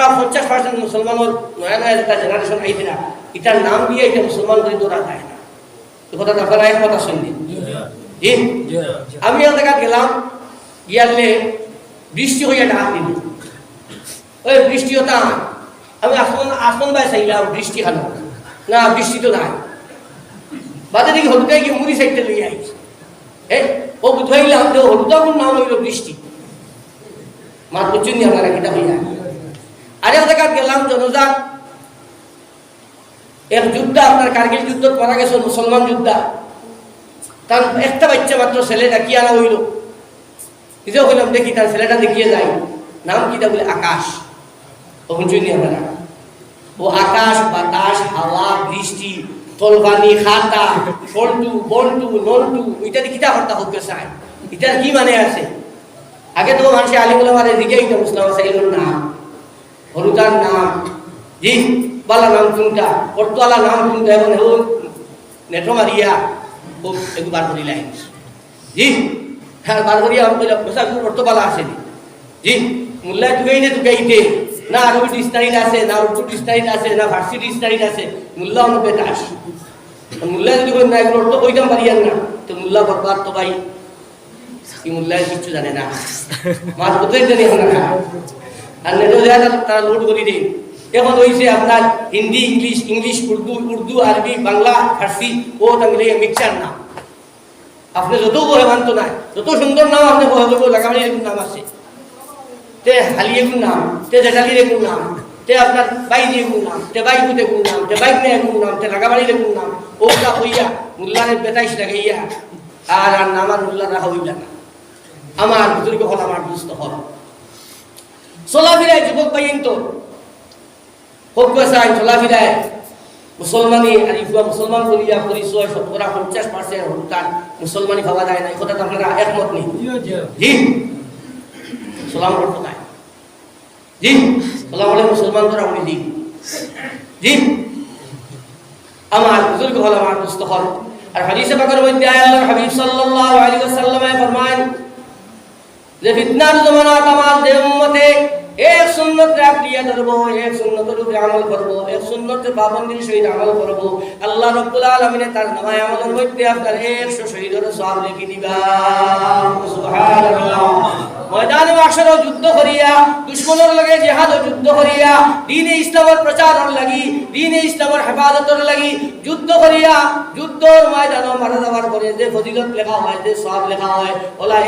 শতকরা পঞ্চাশ পার্সেন্ট মুসলমানের নয়া নয়া যেটা জেনারেশন আইছে না। এটার নাম দিয়ে এটা মুসলমান করে দৌড়া যায় না। এই কথাটা আপনারা একমত আসেন নি? জি আমি এক জায়গা গেলাম গিয়ালে বৃষ্টি হইয়া ডাক দিল ওই বৃষ্টি হতা আমি আসমান আসমান বাই চাইলাম বৃষ্টি খানো। না বৃষ্টি তো নাই। বাদে দেখি হলুদাই গিয়ে মুড়ি সাইডটা লইয়া আইছে এ ও বুঝাইলাম যে হলুদা কোন নাম হইল বৃষ্টি। মা বুঝছেন নি আপনারা কিটা হইয়া আরে এক জায়গা গেলাম জনজাত এক যুদ্ধা আপনার কার্গিল যুদ্ধ গেছে মুসলমান যোদ্ধা। তার একটা বাচ্চা মাত্র ছেলেটা, কি আনা হইল? নিজেও হইলাম, দেখি তার ছেলেটা দেখিয়ে যাই। নাম কিটা বলে? আকাশ। তখন আপনারা ও আকাশ, বাতাস, হাওয়া, বৃষ্টি, তলবানি, খাতা বল্টু নল্টু ইত্যাদি কিতা হর্তা হতে চায়। ইটার কি মানে আছে? আগে তো মানুষে আলিমুল্লাহ মানে দিকে মুসলাম সাইলুর নাম হরুদার নাম জি বালা নাম কোনটা পর্তওয়ালা নাম কোনটা এবং হেউ নেটো মারিয়া খুব একটু বার করি লাইন জি হ্যাঁ বার করিয়া আমি কইলাম বসা পর্তবালা আছে নি। জি মুল্লায় তুকাই নে তুকাইতে না আরবি ডিস্টারিট আছে, না উর্দু ডিস্টারিট আছে, না ফার্সি ডিস্টারিট আছে, মুল্লা অনু বেতাস মুল্লা যদি কই না, এগুলো অর্থ কইতাম পারিয়ান না, তো মুল্লা বরবাদ তো ভাই, কি মুল্লায় কিচ্ছু জানে না। মাছ কোথায় জানি না আর নেটো দেয়া তারা লোড করি দিন এখন হয়েছে আপনার হিন্দি, ইংলিশ ইংলিশ, উর্দু উর্দু, আরবি, বাংলা, ফার্সি, ও তা মিলে মিক্সার নাম আপনি যত বহে মানত নাই, যত সুন্দর নাম আপনি বহে করব লাগামালি এরকম নাম আছে। তে হালি এগুন নাম, তে জেঠালির এগুন নাম, তে আপনার বাই দিয়ে এগুন নাম, তে বাইক বুতে এগুন নাম, তে বাইক নিয়ে এগুন নাম, তে লাগাবাড়ির এগুন নাম ওটা হইয়া মুল্লারের বেতাইশ লাগাইয়া আর আর নাম আর মুল্লার রাখা হইলা না। আমার বুজুর্গ হল আমার দুস্থ হল। চলাফিরায় যুবক পাইন তো হোক পেশায় চলাফিরায় মুসলমানি আর ইফুয়া মুসলমান বলিয়া পরিচয় শতকরা পঞ্চাশ পার্সেন্ট হরুতান মুসলমানি ভাবা যায় না এই কথাটা আপনারা একমত নেই। জি সালাম নাই জি সালাম আলাই মুসলমান করা উনি জি জি আমার বুজুর্গ হল আমার হল আর হাদিসে পাকের মধ্যে আল্লাহর হাবিব সাল্লাল্লাহু আলাইহি ওয়াসাল্লামে ফরমান যে ফিতনার জমানাত আমার যে উম্মতে এক সুন্নত রাখ দিয়ে ধরবো, এক সুন্নতের উপরে আমল করব, এক সুন্নতের পাবন্দির সহিত আমল করব। আল্লাহ রব্বুল আলমিনে তার নামায় আমাদের মধ্যে আপনার একশো শহীদের সব লিখে দিবা ময়দানে যুদ্ধ করিয়া, দুশ্মনের লগে জিহাদ যুদ্ধ করিয়া দ্বীনে ইসলামের প্রচারর লাগি দ্বীনে ইসলামের হেফাজতর লাগি, যুদ্ধ করিয়া, যুদ্ধর মারা পরে যে ফজিলত লেখা হয়, যে সব লেখা হয় ওলা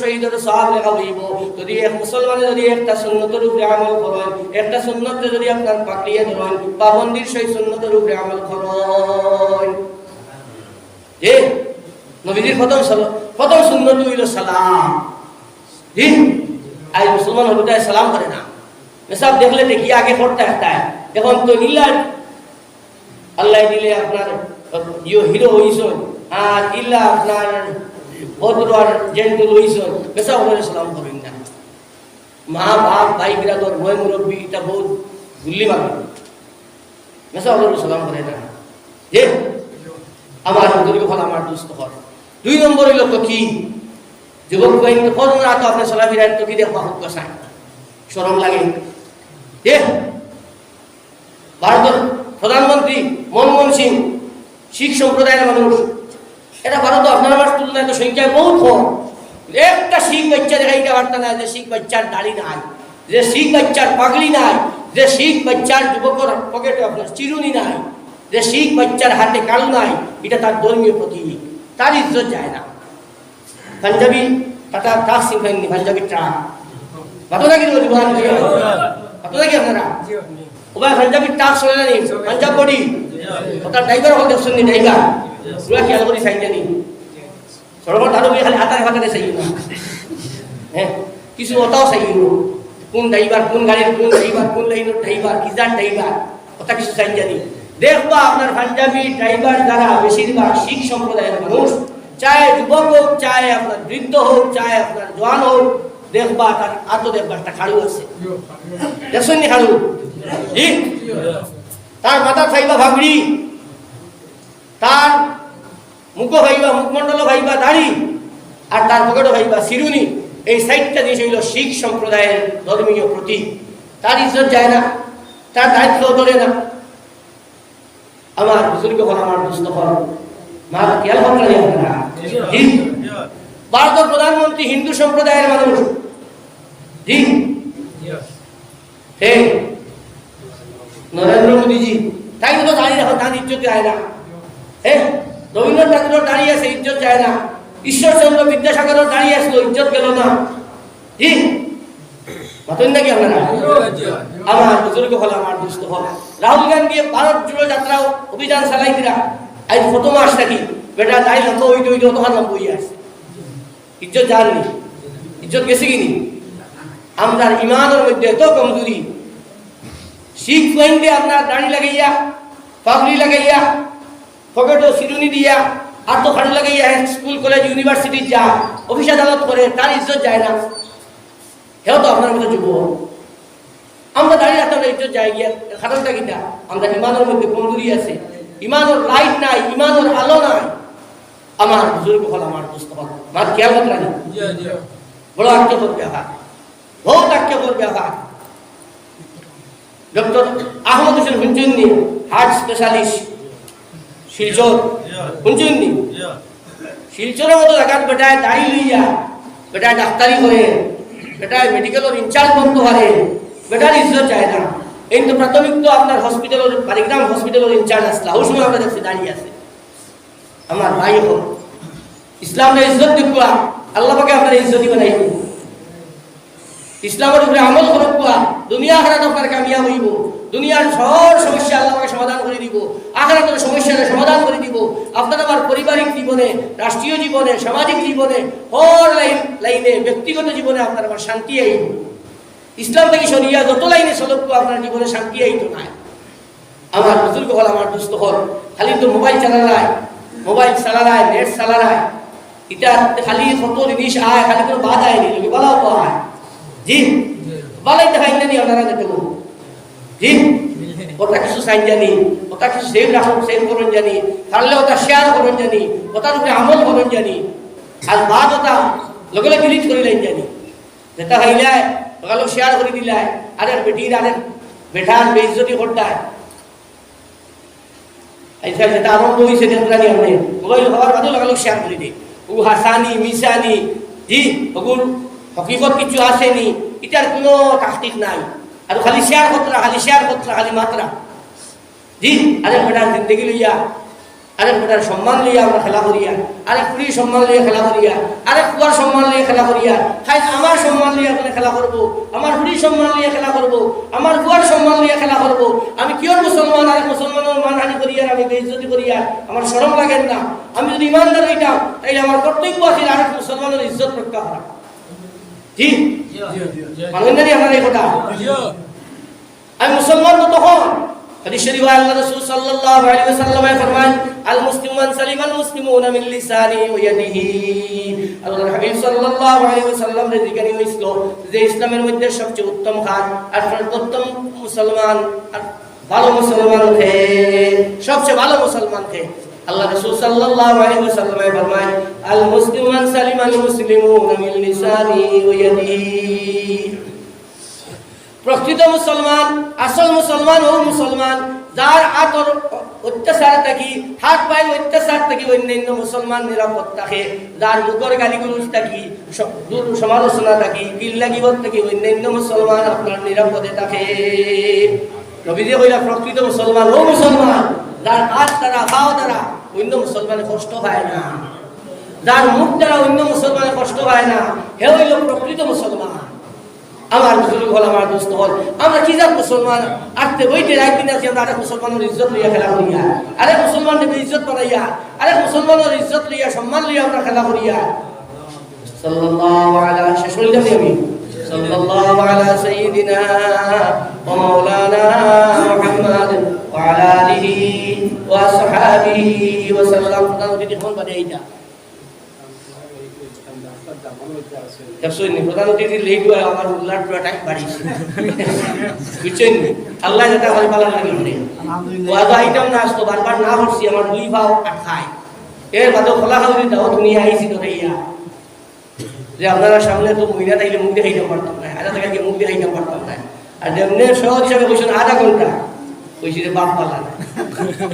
শহীদের সব লেখা হইব। যদি এক মুসলমানে যদি একটা সুন্নতের উপরে আমল করেন, একটা সুন্নতে যদি আপনার পাকড়িয়ে ধরেন, পাবন্দির সেই সুন্নতের উপরে আমল করেন। প্রথম প্রথম সালাম। জি আজ মুসলমান হলো তাই সালাম করে না এসব দেখলে দেখি আগে পড়তে একটা এখন তো নীলা আল্লাহ দিলে আপনার ইয়ে হিরো হইছন আর ইল্লা আপনার ভদ্র আর জেন্টুল হইছন বেসা ওনারে সালাম করেন না মা বাপ ভাই বিরাদর বয় মুরব্বী এটা বহুত গুল্লি মারে বেসা ওনারে সালাম করে না যে আমার বুজুর্গ হল আমার দুস্থ হল দুই নম্বর হইল তো কি যুবক বাহিনী কজন রাত আপনার চলাফেরার তো কি হোক সরম লাগে। এ, ভারতের প্রধানমন্ত্রী মনমোহন সিং, শিখ সম্প্রদায়ের মানুষ। এটা ভারত আপনার আমার তুলনায় তো সংখ্যায় বহুত কম। একটা শিখ বাচ্চা দেখাইতে পারত না, যে শিখ বাচ্চার দাড়ি নাই, যে শিখ বাচ্চার পাগড়ি নাই, যে শিখ বাচ্চার যুবকর পকেটে আপনার চিরুনি নাই, যে শিখ বাচ্চার হাতে কালু নাই, এটা তার ধর্মীয় প্রতীক। তার ইজ্জত যায় না। পাঞ্জাবি, টাটা ট্রাক সিংহাইনি পাঞ্জাবি ট্রাক বাতো নাকি বলি বহান বাতো নাকি আপনারা? ওবাই পাঞ্জাবি ট্রাক চলে না পাঞ্জাব বডি? ওটা ড্রাইভার হল দেখছেন নি ড্রাইভার করে চাই জানি সরবর ধারো খালি হাতারে হাতারে চাই না। হ্যাঁ কিছু ওটাও চাই কোন ড্রাইভার কোন গাড়ির, কোন ড্রাইভার কোন লাইনের ড্রাইভার কিজার ড্রাইভার ওটা কিছু চাই জানি দেখবা আপনার পাঞ্জাবি ড্রাইভার যারা বেশিরভাগ শিখ সম্প্রদায়ের মানুষ চায় যুবক হোক, চায় আপনার বৃদ্ধ হোক, চায় আপনার জোয়ান হোক দেখবা তার আত্ম দেখবার একটা খাড়ু আছে। দেখছেন নি খাড়ু তার মাথা খাইবা ভাবড়ি তার মুখ ভাইবা মুখমণ্ডল ভাইবা দাড়ি, আর তার পকেট ভাইবা সিরুনি এই সাইডটা জিনিস হইল শিখ সম্প্রদায়ের ধর্মীয় প্রতীক। তার ইজ্জত যায় না, তার দায়িত্ব ধরে না। আমার বুজুর্গ হল, আমার দুস্থ হল। মা কেয়াল হল না জি ভারতের প্রধানমন্ত্রী হিন্দু সম্প্রদায়ের মানুষ। জি হে। নরেন্দ্র মোদীজি, তাই তো দাঁড়িয়ে রাখো, তার ইজ্জত যায় না। হ্যাঁ রবীন্দ্রনাথ ঠাকুর দাঁড়িয়ে আছে, ইজ্জত যায় না। ঈশ্বরচন্দ্র বিদ্যাসাগরও দাঁড়িয়ে আসলো, ইজ্জত গেল না। জি মাতুন নাকি আপনারা? আমার বুজুর্গ হল, আমার দুস্থ হল। রাহুল গান্ধী ভারত জুড়ে যাত্রা অভিযান চালাই দিরা আজ কত মাস থাকি বেটা, তাই লক্ষ হইতে হইতে অতখান লম্ব হইয়া আছে। ইজ্জত জাননি ইজ্জত গেছে কিনি আমরা ইমানের মধ্যে এত কমজোরি। শিখ লাইনতে আপনার দাড়ি লাগাইয়া, পাগড়ি লাগাইয়া পকেটও শিরুনি দিয়া আর তো খাড়ি লাগাইয়া স্কুল কলেজ ইউনিভার্সিটি যা অফিস আদালত করে, তার ইজ্জত যায় না। হেও তো আপনার মতো যুব আমরা দাঁড়িয়ে রাখতে ইজ্জত যাই গিয়া। কারণটা কিটা? আমরা ইমানের মধ্যে কমজোরি আছে। ইমানের লাইট নাই, ইমানের আলো নাই। আমার বুজুর্গ হল আমার বড় বহুত ডক্টর আহমদ হোসেন হুঞ্চুন্নি হার্ট স্পেশালিস্ট শিলচর। হুঞ্চুন্নি শিলচরের মতো জায়গাত বেটায় দাঁড়ি লইয়া বেটায় ডাক্তারি করে বেটায় মেডিকেলের ইনচার্জ বন্ধ বেটার ইজ্জত চায় না। এই তো প্রাথমিক তো আপনার হসপিটালের বারিগ্রাম হসপিটালের ইনচার্জ আসলা ওই সময় আমরা দেখছি দাঁড়িয়ে আছে। আমার ভাই হোক ইসলামের ইজ্জত দেখবা আল্লাহ পাকে আপনার ইজ্জতই বানাইব ইসলামের উপরে আমল করব দুনিয়া হারাত আপনার কামিয়াব হইব। দুনিয়ার সব সমস্যা আল্লাহ সমাধান করে দিব। আখারাতের সমস্যাটা সমাধান করে দিব। আপনার আমার পারিবারিক জীবনে, রাষ্ট্রীয় জীবনে, সামাজিক জীবনে, হর লাইন, লাইনে, ব্যক্তিগত জীবনে আপনার আমার শান্তি আইব। ইসলাম থেকে সরিয়া যত লাইনে চলক, আপনার জীবনে শান্তি আইতো নাই। আমার বুজুর্গ হল, আমার দুস্থ হল। খালি তো মোবাইল চালালায় মোবাইল চালালায়, নেট চালালায়। এটা খালি কত জিনিস আয়, খালি কোনো বাদ আয়নি লোকে বলাও তো আয়। জি বালাই দেখাই জানি আপনারা দেখতে জি ওটা কিছু সাইন জানি, ওটা কিছু সেভ রাখুন সেভ করুন জানি। পারলে ওটা শেয়ার করুন জানি, ওটার উপরে আমল করুন জানি। আর বাদ ওটা লগে লগে ডিলিট করে লাইন জানি। যেটা হইলায় লগালগ শেয়ার করে দিলায়। আরে বেটির, আরে বেঠার বেইজ্জতি করতায়। আচ্ছা যেটা আরম্ভ হয়েছে নিয়ে আপনি মোবাইল হওয়ার বাদে লাগালো শেয়ার করে দিই ও হাসানি, মিশানি, জি, ওগুন, হকিকত কিছু আসেনি, এটার কোনো তাহকিক নাই। আর খালি শেয়ার কতরা খালি শেয়ার কতরা খালি মাত্রা। জি, আরে বেটার জিন্দগি লইয়া। আরেক বেটার সম্মান লইয়া আমরা খেলা করিয়া। আরেক কুড়ি সম্মান লইয়া খেলা করিয়া। আরেক কুয়ার সম্মান লইয়া খেলা করিয়া। খাই আমার সম্মান লইয়া আপনি খেলা করব? আমার হুড়ি সম্মান লইয়া খেলা করব? আমার কুয়ার সম্মান লইয়া খেলা করব? আমি কিয়র মুসলমান? আরেক মুসলমানের মানহানি করিয়া আমি বেইজ্জতি করিয়া আমার সরম লাগেন না। আমি যদি ইমানদার হইতাম তাইলে আমার কর্তব্য আছে আরেক মুসলমানের ইজ্জত রক্ষা করা। জি? মানবেন না আপনার এই কথা? আমি মুসলমান তো তখন। হাদিস শরীফ আল্লাহ রাসূল সাল্লাল্লাহু আলাইহি ওয়াসাল্লাম ফরমান আল মুসলিমু মান সালিমাল মুসলিমুনা মিন লিসানি ওয়া ইয়াদিহি। আল্লাহর হাবিব সাল্লাল্লাহু আলাইহি ওয়াসাল্লাম এর জিজ্ঞাসা হইছিল যে ইসলামের মধ্যে সবচেয়ে উত্তম খাত আর সর্বোত্তম মুসলমান, আর ভালো মুসলমান কে? সবচেয়ে ভালো মুসলমান কে? আল্লাহ রাসূল সাল্লাল্লাহু আলাইহি ওয়াসাল্লাম ফরমান আল মুসলিমু মান সালিমাল মুসলিমুনা মিন লিসানি ওয়া ইয়াদিহি। প্রকৃত মুসলমান, আসল মুসলমান ও মুসলমান, যার আতর অত্যাচার থাকি, হাত পায়ে অত্যাচার থাকি, অন্যান্য মুসলমান নিরাপদ থাকে, যার মুখর গালি গুলুস থাকি সমালোচনা থাকি কিল লাগিব থাকি, অন্যান্য মুসলমান আপনার নিরাপদে থাকে। নবীজি কইলা প্রকৃত মুসলমান ও মুসলমান, যার হাত দ্বারা, পাও দ্বারা অন্য মুসলমানে কষ্ট পায় না। যার মুখ দ্বারা অন্য মুসলমানে কষ্ট পায় না হে হইল প্রকৃত মুসলমান। আমার বুজুর্গ হল আমার দোস্ত হল। আমরা কি জাত মুসলমান? আটতে বইতে একদিন আছি আমরা আরেক মুসলমানের ইজ্জত লইয়া খেলা করিয়া। আরেক মুসলমানের ইজ্জত বানাইয়া আরেক মুসলমানের ইজ্জত লইয়া, সম্মান লইয়া আমরা খেলা করিয়া। সাল্লাল্লাহু আলা, শেষ হইল আমি আমি? সাল্লাল্লাহু আলা বাদে এইটা দেখছ প্রধান অতিথি লেট হয় আমার উল্লাট পুরো বাড়িছে বুঝছেন? আল্লাহ যেটা হয় ভালো লাগে মনে ওয়াজ আইটাম না আসতো বারবার না হচ্ছি আমার দুই ভাও আর খায়। এর বাদে খোলা খাওয়ারি দাও তুমি আইছি তো ইয়া যে আপনারা সামনে তো মহিলা তাইলে মুখ দেখাইতে পারতাম না আজ থেকে মুখ দেখাইতে পারতাম না। আর যেমনি সহজ হিসাবে আধা ঘণ্টা। কইছি রে বাপ পালা না।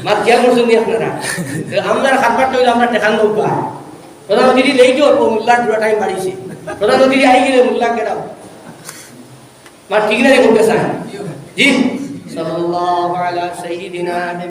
মা কিয়া করছেন আপনারা? খাবার তৈরি আমরা টেকান নৌকা প্রধানমন্ত্রী লেই তো ও মুল্লার পুরো টাইম বাড়িছে প্রধানমন্ত্রী আই গেলে মুল্লা কেরাও মা ঠিক না রে করতে জি। সাল্লাল্লাহু আলা সাইয়্যিদিনা